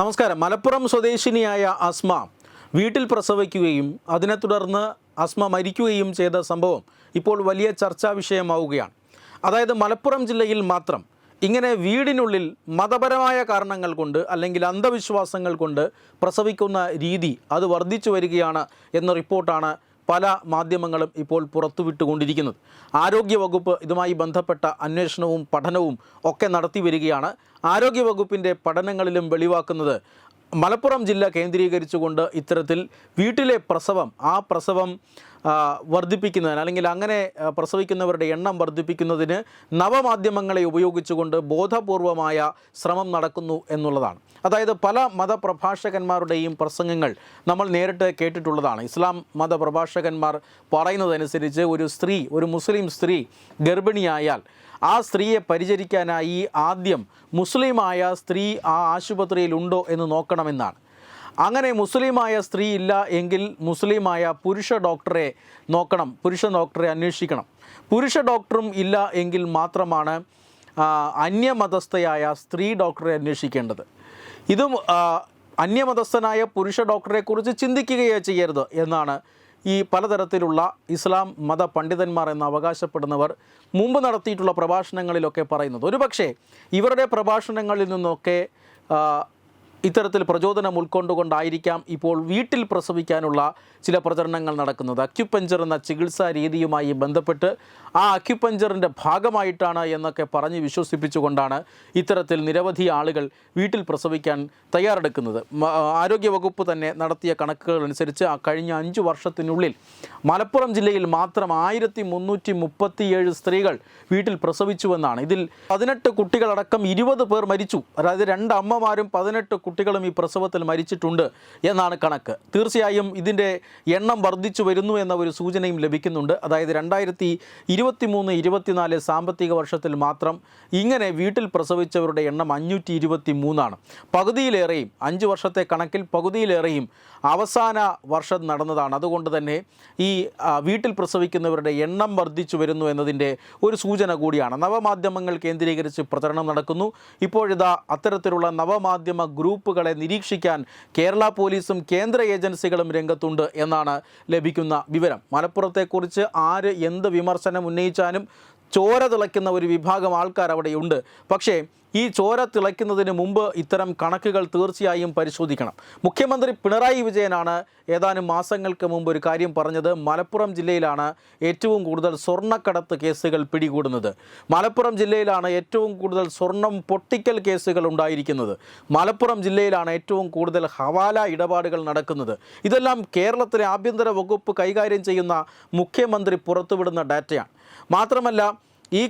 നമസ്കാരം. മലപ്പുറം സ്വദേശിനിയായ അസ്മ വീട്ടിൽ പ്രസവിക്കുകയും അതിനെ തുടർന്ന് അസ്മ മരിക്കുകയും ചെയ്ത സംഭവം ഇപ്പോൾ വലിയ ചർച്ചാ വിഷയമാവുകയാണ്. അതായത് മലപ്പുറം ജില്ലയിൽ മാത്രം ഇങ്ങനെ വീടിനുള്ളിൽ മതപരമായ കാരണങ്ങൾ കൊണ്ട് അല്ലെങ്കിൽ അന്ധവിശ്വാസങ്ങൾ കൊണ്ട് പ്രസവിക്കുന്ന രീതി അത് വർദ്ധിച്ചു വരികയാണ് എന്ന റിപ്പോർട്ടാണ് പല മാധ്യമങ്ങളും ഇപ്പോൾ പുറത്തുവിട്ടുകൊണ്ടിരിക്കുന്നത്. ആരോഗ്യവകുപ്പ് ഇതുമായി ബന്ധപ്പെട്ട അന്വേഷണവും പഠനവും ഒക്കെ നടത്തി വരികയാണ് ആരോഗ്യവകുപ്പിന്റെ പഠനങ്ങളിലും വെളിവാക്കുന്നത് മലപ്പുറം ജില്ല കേന്ദ്രീകരിച്ചുകൊണ്ട് ഇത്തരത്തിൽ വീട്ടിലെ പ്രസവം ആ പ്രസവം വർദ്ധിപ്പിക്കുന്നതിന് അല്ലെങ്കിൽ അങ്ങനെ പ്രസവിക്കുന്നവരുടെ എണ്ണം വർദ്ധിപ്പിക്കുന്നതിന് നവമാധ്യമങ്ങളെ ഉപയോഗിച്ചുകൊണ്ട് ബോധപൂർവമായ ശ്രമം നടക്കുന്നു എന്നുള്ളതാണ്. അതായത് പല മതപ്രഭാഷകന്മാരുടെയും പ്രസംഗങ്ങൾ നമ്മൾ നേരിട്ട് കേട്ടിട്ടുള്ളതാണ്. ഇസ്ലാം മതപ്രഭാഷകന്മാർ പറയുന്നതനുസരിച്ച് ഒരു സ്ത്രീ ഒരു മുസ്ലിം സ്ത്രീ ഗർഭിണിയായാൽ ആ സ്ത്രീയെ പരിചരിക്കാനായി ആദ്യം മുസ്ലിമായ സ്ത്രീ ആ ആശുപത്രിയിലുണ്ടോ എന്ന് നോക്കണമെന്നാണ്. അങ്ങനെ മുസ്ലിമായ സ്ത്രീ ഇല്ല എങ്കിൽ മുസ്ലിമായ പുരുഷ ഡോക്ടറെ നോക്കണം പുരുഷ ഡോക്ടറെ അന്വേഷിക്കണം. പുരുഷ ഡോക്ടറും ഇല്ല എങ്കിൽ മാത്രമാണ് അന്യമതസ്ഥയായ സ്ത്രീ ഡോക്ടറെ അന്വേഷിക്കേണ്ടത്. ഇതും അന്യമതസ്ഥനായ പുരുഷ ഡോക്ടറെക്കുറിച്ച് ചിന്തിക്കുകയോ ചെയ്യരുത് എന്നാണ് ഈ പലതരത്തിലുള്ള ഇസ്ലാം മത പണ്ഡിതന്മാർ എന്ന് അവകാശപ്പെടുന്നവർ മുമ്പ് നടത്തിയിട്ടുള്ള പ്രഭാഷണങ്ങളിലൊക്കെ പറയുന്നത്. ഒരുപക്ഷെ ഇവരുടെ പ്രഭാഷണങ്ങളിൽ നിന്നൊക്കെ ഇത്തരത്തിൽ പ്രചോദനം ഉൾക്കൊണ്ടുകൊണ്ടായിരിക്കാം ഇപ്പോൾ വീട്ടിൽ പ്രസവിക്കാനുള്ള ചില പ്രചരണങ്ങൾ നടക്കുന്നത്. അക്യുപഞ്ചർ എന്ന ചികിത്സാ രീതിയുമായി ബന്ധപ്പെട്ട് ആ അക്യുപഞ്ചറിന്റെ ഭാഗമായിട്ടാണ് എന്നൊക്കെ പറഞ്ഞ് വിശ്വസിപ്പിച്ചുകൊണ്ടാണ് ഇത്തരത്തിൽ നിരവധി ആളുകൾ വീട്ടിൽ പ്രസവിക്കാൻ തയ്യാറെടുക്കുന്നത്. ആരോഗ്യവകുപ്പ് തന്നെ നടത്തിയ കണക്കുകൾ അനുസരിച്ച് കഴിഞ്ഞ അഞ്ച് വർഷത്തിനുള്ളിൽ മലപ്പുറം ജില്ലയിൽ മാത്രം ആയിരത്തി മുന്നൂറ്റി മുപ്പത്തിയേഴ് സ്ത്രീകൾ വീട്ടിൽ പ്രസവിച്ചുവെന്നാണ്. ഇതിൽ പതിനെട്ട് കുട്ടികളടക്കം ഇരുപത് പേർ മരിച്ചു. അതായത് രണ്ട് അമ്മമാരും പതിനെട്ട് കുട്ടികളും ഈ പ്രസവത്തിൽ മരിച്ചിട്ടുണ്ട് എന്നാണ് കണക്ക്. തീർച്ചയായും ഇതിന്റെ എണ്ണം വർദ്ധിച്ചു വരുന്നു എന്ന ഒരു സൂചനയും ലഭിക്കുന്നുണ്ട്. അതായത് രണ്ടായിരത്തി ഇരുപത്തി മൂന്ന് ഇരുപത്തിനാല് സാമ്പത്തിക വർഷത്തിൽ മാത്രം ഇങ്ങനെ വീട്ടിൽ പ്രസവിച്ചവരുടെ എണ്ണം അഞ്ഞൂറ്റി ഇരുപത്തി മൂന്നാണ് പകുതിയിലേറെയും അഞ്ച് വർഷത്തെ കണക്കിൽ പകുതിയിലേറെയും അവസാന വർഷം നടന്നതാണ്. അതുകൊണ്ട് തന്നെ ഈ വീട്ടിൽ പ്രസവിക്കുന്നവരുടെ എണ്ണം വർദ്ധിച്ചു വരുന്നു എന്നതിന്റെ ഒരു സൂചന കൂടിയാണ്. നവമാധ്യമങ്ങൾ കേന്ദ്രീകരിച്ച് പ്രചരണം നടക്കുന്നു. ഇപ്പോഴിതാ അത്തരത്തിലുള്ള നവമാധ്യമ ഗ്രൂപ്പുകളെ നിരീക്ഷിക്കാൻ കേരള പോലീസും കേന്ദ്ര ഏജൻസികളും രംഗത്തുണ്ട് എന്നാണ് ലഭിക്കുന്ന വിവരം. മലപ്പുറത്തെക്കുറിച്ച് ആര് എന്ത് വിമർശനം ഉന്നയിച്ചാലും ചോര തിളയ്ക്കുന്ന ഒരു വിഭാഗം ആൾക്കാർ അവിടെയുണ്ട്. പക്ഷേ ഈ ചോര തിളയ്ക്കുന്നതിന് മുമ്പ് ഇത്തരം കണക്കുകൾ തീർച്ചയായും പരിശോധിക്കണം. മുഖ്യമന്ത്രി പിണറായി വിജയനാണ് ഏതാനും മാസങ്ങൾക്ക് മുമ്പ് ഒരു കാര്യം പറഞ്ഞത്. മലപ്പുറം ജില്ലയിലാണ് ഏറ്റവും കൂടുതൽ സ്വർണക്കടത്ത് കേസുകൾ പിടികൂടുന്നത്. മലപ്പുറം ജില്ലയിലാണ് ഏറ്റവും കൂടുതൽ സ്വർണം പൊട്ടിക്കൽ കേസുകൾ ഉണ്ടായിരിക്കുന്നത്. മലപ്പുറം ജില്ലയിലാണ് ഏറ്റവും കൂടുതൽ ഹവാല ഇടപാടുകൾ നടക്കുന്നത്. ഇതെല്ലാം കേരളത്തിലെ ആഭ്യന്തര വകുപ്പ് കൈകാര്യം ചെയ്യുന്ന മുഖ്യമന്ത്രി പുറത്തുവിടുന്ന ഡാറ്റയാണ്. മാത്രമല്ല ഈ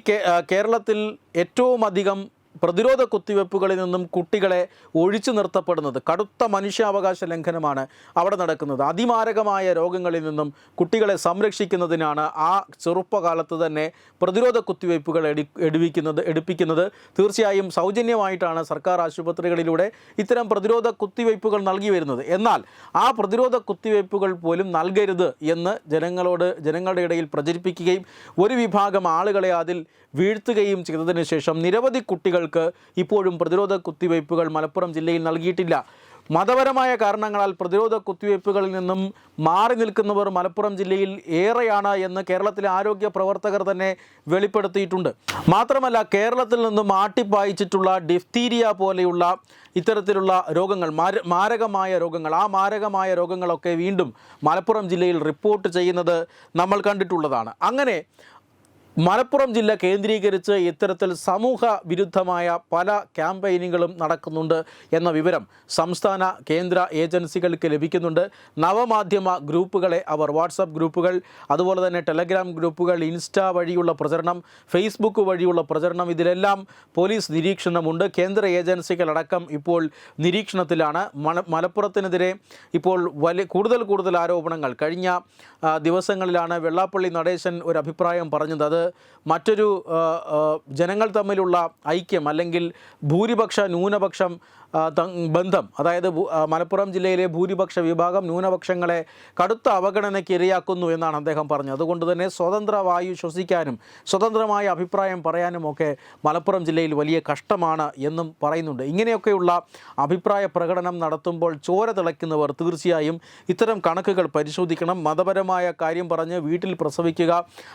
കേരളത്തിൽ ഏറ്റവും അധികം പ്രതിരോധ കുത്തിവെപ്പുകളിൽ നിന്നും കുട്ടികളെ ഒഴിച്ചു നിർത്തപ്പെടുന്നത് കടുത്ത മനുഷ്യാവകാശ ലംഘനമാണ് അവിടെ നടക്കുന്നത്. അതിമാരകമായ രോഗങ്ങളിൽ നിന്നും കുട്ടികളെ സംരക്ഷിക്കുന്നതിനാണ് ആ ചെറുപ്പകാലത്ത് തന്നെ പ്രതിരോധ കുത്തിവയ്പ്പുകൾ എടി എടുപ്പിക്കുന്നത് എടുപ്പിക്കുന്നത്. തീർച്ചയായും സൗജന്യമായിട്ടാണ് സർക്കാർ ആശുപത്രികളിലൂടെ ഇത്തരം പ്രതിരോധ കുത്തിവയ്പ്പുകൾ നൽകി വരുന്നത്. എന്നാൽ ആ പ്രതിരോധ കുത്തിവയ്പ്പുകൾ പോലും നൽകരുത് എന്ന് ജനങ്ങളോട് ജനങ്ങളുടെ ഇടയിൽ പ്രചരിപ്പിക്കുകയും ഒരു വിഭാഗം ആളുകളെ അതിൽ വീഴ്ത്തുകയും ചെയ്തതിനു ശേഷം നിരവധി കുട്ടികൾക്ക് ഇപ്പോഴും പ്രതിരോധ കുത്തിവയ്പ്പുകൾ മലപ്പുറം ജില്ലയിൽ നൽകിയിട്ടില്ല. മതപരമായ കാരണങ്ങളാൽ പ്രതിരോധ കുത്തിവയ്പ്പുകളിൽ നിന്നും മാറി നിൽക്കുന്നവർ മലപ്പുറം ജില്ലയിൽ ഏറെയാണ് എന്ന് കേരളത്തിലെ ആരോഗ്യ പ്രവർത്തകർ തന്നെ വെളിപ്പെടുത്തിയിട്ടുണ്ട്. മാത്രമല്ല കേരളത്തിൽ നിന്നും ആട്ടിപ്പായിച്ചിട്ടുള്ള ഡിഫ്തീരിയ പോലെയുള്ള ഇത്തരത്തിലുള്ള രോഗങ്ങൾ മാര- മാരകമായ രോഗങ്ങൾ ആ മാരകമായ രോഗങ്ങളൊക്കെ വീണ്ടും മലപ്പുറം ജില്ലയിൽ റിപ്പോർട്ട് ചെയ്യുന്നത് നമ്മൾ കണ്ടിട്ടുള്ളതാണ്. അങ്ങനെ മലപ്പുറം ജില്ല കേന്ദ്രീകരിച്ച് ഇത്തരത്തിൽ സമൂഹ വിരുദ്ധമായ പല ക്യാമ്പയിനുകളും നടക്കുന്നുണ്ട് എന്ന വിവരം സംസ്ഥാന കേന്ദ്ര ഏജൻസികൾക്ക് ലഭിക്കുന്നുണ്ട്. നവമാധ്യമ ഗ്രൂപ്പുകളെ അവർ വാട്സപ്പ് ഗ്രൂപ്പുകൾ അതുപോലെ തന്നെ ടെലഗ്രാം ഗ്രൂപ്പുകൾ ഇൻസ്റ്റ വഴിയുള്ള പ്രചരണം ഫേസ്ബുക്ക് വഴിയുള്ള പ്രചരണം ഇതിലെല്ലാം പോലീസ് നിരീക്ഷണമുണ്ട്. കേന്ദ്ര ഏജൻസികളടക്കം ഇപ്പോൾ നിരീക്ഷണത്തിലാണ്. മല മലപ്പുറത്തിനെതിരെ ഇപ്പോൾ വലിയ കൂടുതൽ കൂടുതൽ ആരോപണങ്ങൾ. കഴിഞ്ഞ ദിവസങ്ങളിലാണ് വെള്ളാപ്പള്ളി നടേശൻ ഒരു അഭിപ്രായം പറഞ്ഞത്. അത് മറ്റൊരു ജനങ്ങൾ തമ്മിലുള്ള ഐക്യം അല്ലെങ്കിൽ ഭൂരിപക്ഷ ന്യൂനപക്ഷം ബന്ധം. അതായത് മലപ്പുറം ജില്ലയിലെ ഭൂരിപക്ഷ വിഭാഗം ന്യൂനപക്ഷങ്ങളെ കടുത്ത അവഗണനയ്ക്ക് ഇരയാക്കുന്നു എന്നാണ് അദ്ദേഹം പറഞ്ഞത്. അതുകൊണ്ട് തന്നെ സ്വതന്ത്ര വായു ശ്വസിക്കാനും സ്വതന്ത്രമായ അഭിപ്രായം പറയാനും ഒക്കെ മലപ്പുറം ജില്ലയിൽ വലിയ കഷ്ടമാണ് എന്നും പറയുന്നുണ്ട്. ഇങ്ങനെയൊക്കെയുള്ള അഭിപ്രായ പ്രകടനം നടത്തുമ്പോൾ ചോര തിളയ്ക്കുന്നവർ തീർച്ചയായും ഇത്തരം കണക്കുകൾ പരിശോധിക്കണം. മതപരമായ കാര്യം പറഞ്ഞ് വീട്ടിൽ പ്രസവിക്കുക.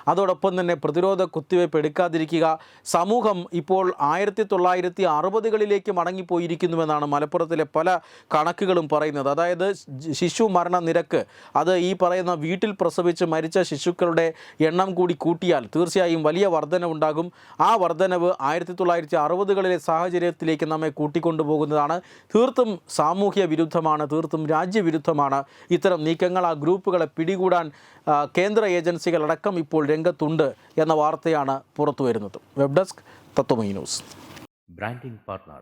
അതോടൊപ്പം തന്നെ പ്രതിരോധ കുത്തിവയ്പ് എടുക്കാതിരിക്കുക. സമൂഹം ഇപ്പോൾ ആയിരത്തി തൊള്ളായിരത്തി അറുപതുകളിലേക്ക് മടങ്ങിപ്പോയിരിക്കുന്നുവെന്നാണ് മലപ്പുറത്തിലെ പല കണക്കുകളും പറയുന്നത്. അതായത് ശിശു മരണ നിരക്ക് അത് ഈ പറയുന്ന വീട്ടിൽ പ്രസവിച്ച് മരിച്ച ശിശുക്കളുടെ എണ്ണം കൂടി കൂട്ടിയാൽ തീർച്ചയായും വലിയ വർധനവുണ്ടാകും ആ വർധനവ് ആയിരത്തി തൊള്ളായിരത്തി അറുപതുകളിലെ സാഹചര്യത്തിലേക്ക് നമ്മെ കൂട്ടിക്കൊണ്ടുപോകുന്നതാണ്. തീർത്തും സാമൂഹ്യ വിരുദ്ധമാണ് തീർത്തും രാജ്യവിരുദ്ധമാണ് ഇത്തരം നീക്കങ്ങൾ. ആ ഗ്രൂപ്പുകളെ പിടികൂടാൻ കേന്ദ്ര ഏജൻസികളടക്കം ഇപ്പോൾ രംഗത്തുണ്ട് എന്ന വാർത്തയാണ് പുറത്തു വരുന്നത് web desk Tatwamayi news. Branding partner